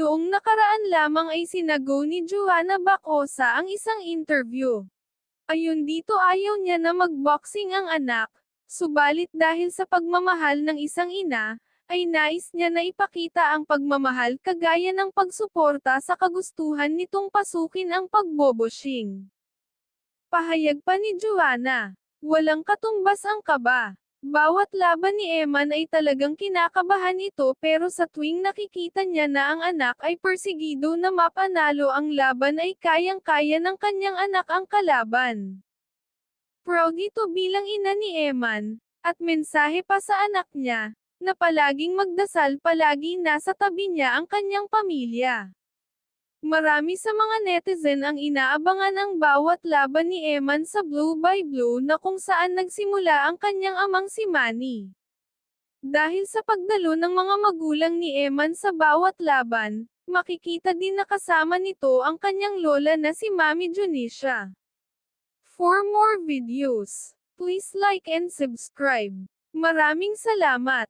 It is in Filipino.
Noong nakaraan lamang ay sinago ni Joanna Bacosa ang isang interview. Ayon dito ayaw niya na magboxing ang anak, subalit dahil sa pagmamahal ng isang ina, ay nais niya na ipakita ang pagmamahal kagaya ng pagsuporta sa kagustuhan nitong pasukin ang pagboboshing. Pahayag pa ni Joanna, walang katumbas ang kaba. Bawat laban ni Eman ay talagang kinakabahan ito pero sa tuwing nakikita niya na ang anak ay persigido na mapanalo ang laban ay kayang-kaya ng kanyang anak ang kalaban. Proud ito bilang ina ni Eman, at mensahe pa sa anak niya, na palaging magdasal palagi nasa tabi niya ang kanyang pamilya. Marami sa mga netizen ang inaabangan ang bawat laban ni Eman sa Blue by Blue na kung saan nagsimula ang kanyang amang si Manny. Dahil sa pagdalo ng mga magulang ni Eman sa bawat laban, makikita din na kasama nito ang kanyang lola na si Mami Junisha. For more videos, please like and subscribe. Maraming salamat!